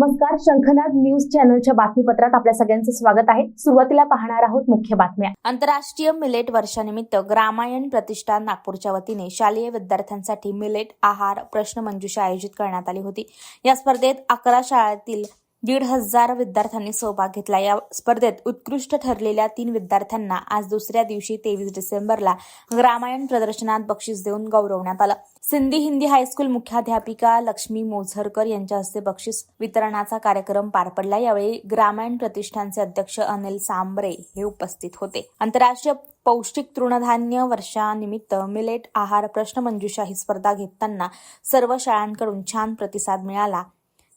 नमस्कार शंखनाद न्यूज चॅनलच्या बातमीपत्रात आपल्या सगळ्यांचं स्वागत आहे. सुरुवातीला पाहणार आहोत मुख्य बातम्या. आंतरराष्ट्रीय मिलेट वर्षानिमित्त ग्रामायण प्रतिष्ठान नागपूरच्या वतीने शालेय विद्यार्थ्यांसाठी मिलेट आहार प्रश्नमंजुषा आयोजित करण्यात आली होती. या स्पर्धेत अकरा शाळेतील दीड हजार विद्यार्थ्यांनी सहभाग घेतला. या स्पर्धेत उत्कृष्ट ठरलेल्या तीन विद्यार्थ्यांना आज दुसऱ्या दिवशी तेवीस डिसेंबरला ग्रामायण प्रदर्शनात बक्षीस देऊन गौरवण्यात आलं. सिंधी हिंदी हायस्कूल मुख्याध्यापिका लक्ष्मी मोझरकर यांच्या हस्ते बक्षीस वितरणाचा कार्यक्रम पार पडला. यावेळी ग्रामायण प्रतिष्ठानचे अध्यक्ष अनिल सांबरे हे उपस्थित होते. आंतरराष्ट्रीय पौष्टिक तृणधान्य वर्षानिमित्त मिलेट आहार प्रश्नमंजुषा ही स्पर्धा घेताना सर्व शाळांकडून छान प्रतिसाद मिळाला.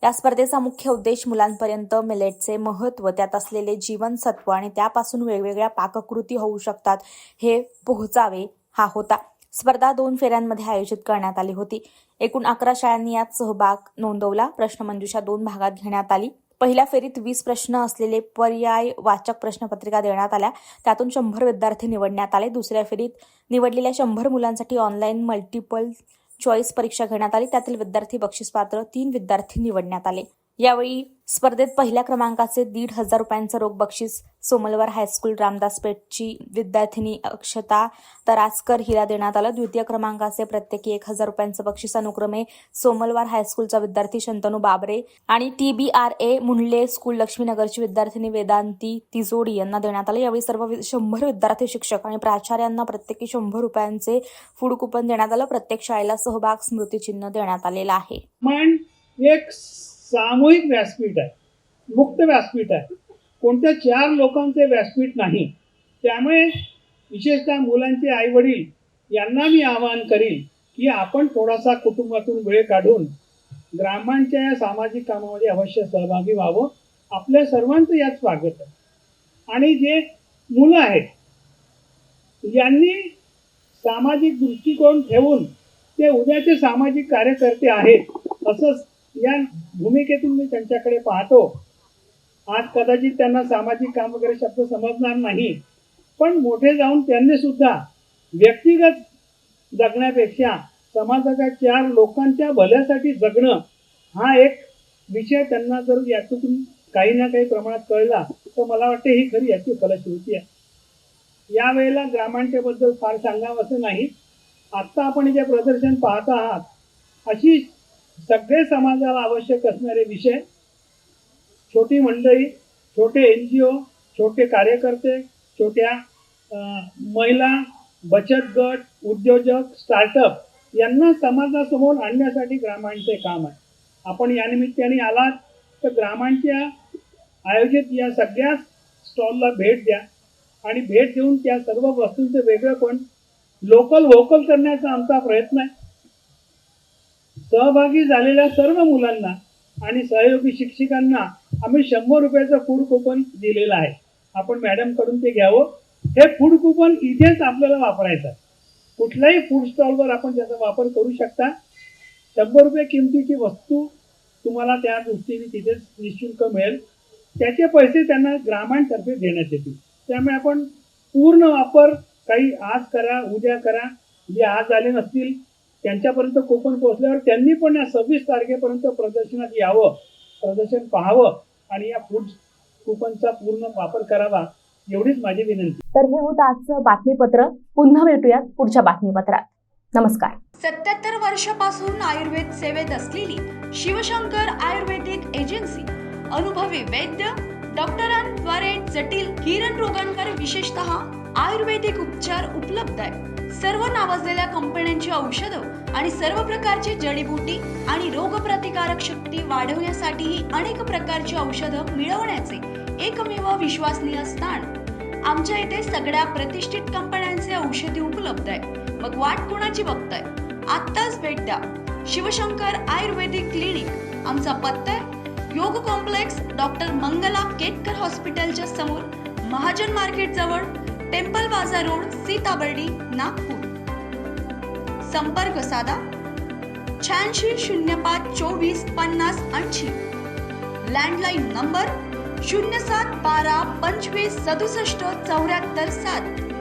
या स्पर्धेचा मुख्य उद्देश मुलांपर्यंत मिलेटचे महत्त्व त्यात असलेले जीवनसत्व आणि त्यापासून वेगवेगळ्या पाककृती होऊ शकतात हे पोहोचावे हा होता. स्पर्धा दोन फेऱ्यांमध्ये आयोजित करण्यात आली होती. एकूण अकरा शाळांनी यात सहभाग नोंदवला. प्रश्नमंजुषा दोन भागात घेण्यात आली. पहिल्या फेरीत वीस प्रश्न असलेले पर्याय वाचक प्रश्नपत्रिका देण्यात आल्या. त्यातून शंभर विद्यार्थी निवडण्यात आले. दुसऱ्या फेरीत निवडलेल्या शंभर मुलांसाठी ऑनलाईन मल्टिपल चॉईस परीक्षा घेण्यात आली. त्यातील विद्यार्थी बक्षीसपात्र तीन विद्यार्थी निवडण्यात आले. यावेळी स्पर्धेत पहिल्या क्रमांकाचे दीड हजार रुपयांचं रोख बक्षीस सोमलवार हायस्कूल रामदास पेठची विद्यार्थिनी अक्षता तरासकर हिला देण्यात आलं. द्वितीय क्रमांकाचे प्रत्येकी एक हजार रुपयांचं बक्षीस अनुक्रमे सोमलवार हायस्कूलचा विद्यार्थी शंतनू बाबरे आणि T B R A Mundle school लक्ष्मीनगरची विद्यार्थिनी वेदांती तिजोडी यांना देण्यात आलं. यावेळी सर्व शंभर विद्यार्थी शिक्षक आणि प्राचार्यांना प्रत्येकी शंभर रुपयांचे फूड कुपन देण्यात आलं. प्रत्येक शाळेला सहभाग स्मृतिचिन्ह देण्यात आलेलं आहे. सामूहिक व्यासपीठ आहे. मुक्त व्यासपीठ आहे. कोणत्या चार लोकांचे व्यासपीठ नाही त्यामुळे विशेषतः मुलांचे आईवडील यांना मी आवाहन करील की आपण थोडासा कुटुंबातून वेळ काढून ग्रामांच्या या सामाजिक कामामध्ये अवश्य सहभागी व्हावं. आपल्या सर्वांचं यात स्वागत आहे. आणि जे मुलं आहेत यांनी सामाजिक दृष्टिकोन ठेवून ते उद्याचे सामाजिक कार्यकर्ते आहेत असं या भूमिकेतून मी त्यांच्याकडे पाहतो. आज कदाचित त्यांना सामाजिक काम वगैरे शब्द समजणार नाही. पण मोठे जाऊन त्यांनी सुद्धा व्यक्तिगत जगण्यापेक्षा समाजाच्या चार लोकांच्या भल्यासाठी जगणं हा एक विषय त्यांना जर यातून काही ना काही प्रमाणात कळला तर मला वाटते ही खरी याची फलश्रुती आहे. यावेळेला ग्रामांच्याबद्दल फार सांगावं असं नाही. आत्ता आपण जे प्रदर्शन पाहत आहात अशी सगळे समाजाला आवश्यक असणारे विषय छोटी मंडळी छोटे एन जी ओ छोटे कार्यकर्ते छोट्या महिला बचत गट उद्योजक स्टार्टअप यांना समाजासमोर आणण्यासाठी ग्रामांचे काम आहे. आपण या निमित्ताने आलात तर ग्रामांच्या आयोजित या सगळ्या स्टॉलला भेट द्या आणि भेट देऊन त्या सर्व वस्तूंचं वेगळेपण लोकल व्होकल करण्याचा आमचा प्रयत्न आहे. सहभागी झालेल्या सर्व मुलांना आणि सहयोगी शिक्षकांना आम्ही शंभर रुपयाचं फूड कुपन दिलेलं आहे. आपण मॅडमकडून ते घ्यावं. हे फूड कुपन इथेच आपल्याला वापरायचं कुठल्याही फूड स्टॉलवर आपण त्याचा वापर करू शकता. शंभर रुपये किमतीची वस्तू तुम्हाला त्या दृष्टीने तिथेच निशुल्क मिळेल. त्याचे पैसे त्यांना ग्रामांतर्फे देण्यात येतील. त्यामुळे आपण पूर्ण वापर काही आज करा उद्या करा. जे आज आले नसतील त्यांच्यापर्यंत कोकण पोहोचल्यावर त्यांनी पण या सव्वीस तारखेपर्यंत प्रदर्शनात यावं प्रदर्शन पाहावं आणि या फूड कुपनचा पूर्ण वापर करावा एवढीच माझी विनंती. तर हे होतं आजचं बातमीपत्र. पुन्हा भेटूयात पुढच्या बातमीपत्रात. नमस्कार. सत्याहत्तर वर्षापासून आयुर्वेद सेवेत असलेली शिवशंकर आयुर्वेदिक एजन्सी अनुभवी वैद्य डॉक्टरांद्वारे जटिल किरण रोगांवर विशेषतः आयुर्वेदिक उपचार उपलब्ध आहे सर्व नावाजलेल्या कंपन्यांची औषधं आणि सर्व प्रकारची जडीबुटी आणि रोगप्रतिकारक शक्ती वाढवण्यासाठीही अनेक प्रकारची औषधं मिळवण्याचे एकमेव विश्वसनीय स्थान. आमच्या इथे सगळ्या प्रतिष्ठित कंपन्यांचे औषधी उपलब्ध आहे. मग वाट कोणाची बघताय? आत्ताच भेट द्या. Shivshankar ayurvedic clinic. आमचा पत्ता आहे. योग कॉम्प्लेक्स डॉक्टर मंगला केतकर हॉस्पिटलच्या समोर महाजन मार्केट जवळ टेम्पल बाजार रोड सीताबर्डी नागपूर. संपर्क साधा. शहाऐंशी शून्य पाच चोवीस पन्नास ऐंशी. लँडलाईन नंबर शून्य सात बारा पंचवीस सदुसष्ट चौऱ्याहत्तर सात.